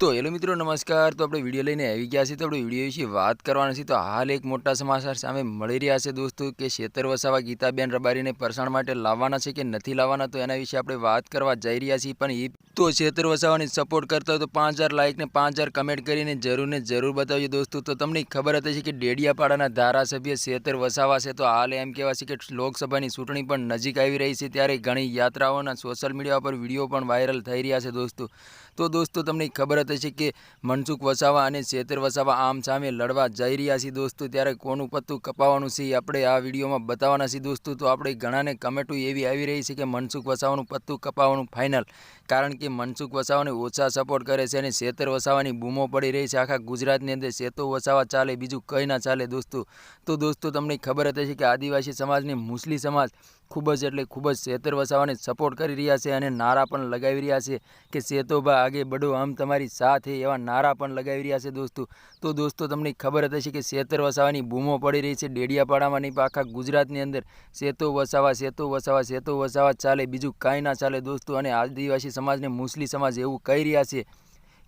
તો હેલો મિત્રો, નમસ્કાર. તો આપણે વીડિયો લઈને આવી ગયા છીએ. તો આપણે વીડિયો વિશે વાત કરવાની છે તો હાલ એક મોટા સમાચાર સામે મળી રહ્યા છે દોસ્તો, કે શેતર વસાવા ગીતાબેન રબારીને પરસાણ માટે લાવવાના છે કે નથી લાવવાના, તો એના વિશે આપણે વાત કરવા જઈ રહ્યા છીએ. પણ એ તો શેતર વસાવાને સપોર્ટ કરતા તો પાંચ હજાર લાઇકને પાંચ હજાર કમેન્ટ કરીને જરૂર ને જરૂર બતાવજો દોસ્તો. તો તમને ખબર હતી કે ડેડિયાપાડાના ધારાસભ્ય શેતર વસાવા છે. તો હાલ એમ કહેવાય છે કે લોકસભાની ચૂંટણી પણ નજીક આવી રહી છે. ત્યારે ઘણી યાત્રાઓના સોશિયલ મીડિયા પર વીડિયો પણ વાયરલ થઈ રહ્યા છે દોસ્તો. તો દોસ્તો, તમને ખબર હતી છે કે મનસુખ વસાવા અને શેતર વસાવા આમ સામે લડવા જઈ રહ્યા છીએ દોસ્તો. ત્યારે કોનું પત્તું કપાવવાનું છે આપણે આ વિડીયોમાં બતાવવાના છીએ દોસ્તો. તો આપણે ઘણાને કમેન્ટો એવી આવી રહી છે કે મનસુખ વસાવાનું પત્તું કપાવવાનું ફાઇનલ કારણ કે મનસુખ વસાવાને ઓછા સપોર્ટ કરે છે અને શેતર વસાવાની બૂમો પડી રહી છે. આખા ગુજરાતની અંદર શેતો વસાવા ચાલે, બીજું કંઈ ના ચાલે દોસ્તો. તો દોસ્તો, તમને ખબર હતી છે કે આદિવાસી સમાજને મુસ્લિમ સમાજ ખૂબ જ એટલે ખૂબ જ શેતર વસાવાને સપોર્ટ કરી રહ્યા છે અને નારા પણ લગાવી રહ્યા છે કે શેતોબા આગે બડો આમ તમારી સાથે એવા નારા પણ લગાવી રહ્યા છે દોસ્તો. તો દોસ્તો, તમને ખબર હતી કે શેતર વસાવાની બૂમો પડી રહી છે ડેડિયાપાડામાં નહીં આખા ગુજરાતની અંદર શેતો વસાવા શેતો વસાવા શેતો વસાવા ચાલે, બીજું કાંઈ ના ચાલે દોસ્તો. અને આદિવાસી સમાજને મુસ્લિમ સમાજ એવું કહી રહ્યા છે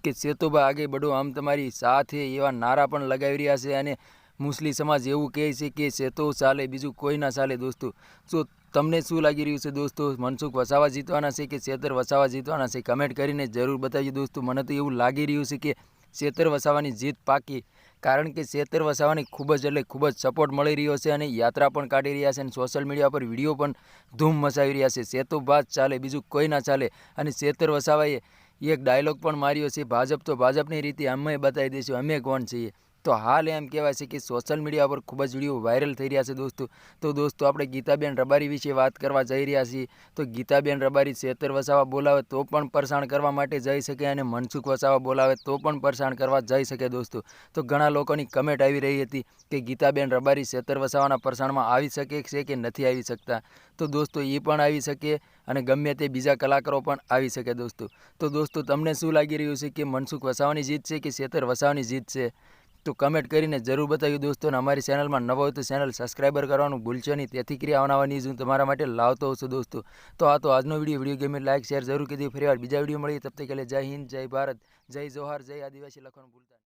કે શેતોબા આગે બડો આમ તમારી સાથે એવા નારા પણ લગાવી રહ્યા છે. અને મુસ્લિમ સમાજ એવું કહે છે કે શેતો ચાલે, બીજું કોઈ ના ચાલે દોસ્તો. તો તમને શું લાગી રહ્યું છે દોસ્તો? મનસુખ વસાવા જીતવાના છે કે શેતર વસાવા જીતવાના છે? કમેન્ટ કરીને જરૂર બતાવજો દોસ્તો. મને તો એવું લાગી રહ્યું છે કે શેતર વસાવાની જીત પાકી. કારણ કે શેતર વસાવાની ખૂબ જ એટલે ખૂબ જ સપોર્ટ મળી રહ્યો છે અને યાત્રા પણ કાઢી રહ્યા છે અને સોશિયલ મીડિયા પર વીડિયો પણ ધૂમ મચાવી રહ્યા છે. સેતો બાદ ચાલે, બીજું કોઈ ના ચાલે. અને શેતર વસાવાએ એક ડાયલોગ પણ માર્યો છે. ભાજપ તો ભાજપની રીતે અમે બતાવી દઈશું અમે કોણ છીએ? તો હાલ એમ કહેવાય છે કે સોશિયલ મીડિયા પર ખૂબ જ વીડિયો વાયરલ થઈ રહ્યા છે દોસ્તો. તો દોસ્તો, આપણે ગીતાબેન રબારી વિશે વાત કરવા જઈ રહ્યા છીએ. તો ગીતાબેન રબારી શેતર વસાવા બોલાવે તો પણ પરસાણ કરવા માટે જઈ શકે અને મનસુખ વસાવા બોલાવે તો પણ પરસાણ કરવા જઈ શકે દોસ્તો. તો ઘણા લોકોની કમેન્ટ આવી રહી હતી કે ગીતાબેન રબારી શેતર વસાવાના પરસાણમાં આવી શકે છે કે નથી આવી શકતા? તો દોસ્તો એ પણ આવી શકે અને ગમે તે બીજા કલાકારો પણ આવી શકે દોસ્તો. તો દોસ્તો, તમને શું લાગી રહ્યું છે કે મનસુખ વસાવાની જીત છે કે શેતર વસાવાની જીત છે? તો કમેન્ટ કરીને જરૂર બતાવ્યું દોસ્તો. અમારી ચેનલમાં નવો હોય તો ચેનલ સબસ્ક્રાઈબર કરવાનું ભૂલશો નહીં. તેથી કરી આવનાવા ન્યૂઝ હું તમારા માટે લાવતો હોઉં છું દોસ્તો. તો આ તો આજનો વીડિયો વીડિયો ગમે લાઈક શેર જરૂર કીધી ફરી વાર બીજા વીડિયો મળીએ. તબ તક જય હિન્દ, જય ભારત, જય જોહાર, જય આદિવાસી લખવાનું ભૂલતા